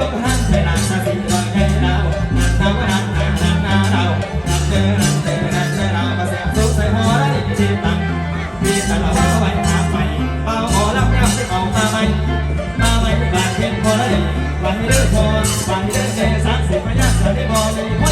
ลูกหันไปนานมาสิลอให้เรานานเท่านั้นนานนานนาเรานานเดินนาเดินนาเดิเรามาเสียบสุกใส่หัวได้ที่ตังพี่ตาเราเอาไว้หาไปเป่าขอรับยามที่เอามาไหมาไหมบาดเจ็บพอได้วันนี้เลิกพอวันนี้เลิกเจสักสิบไม่ยากจะได้บอเ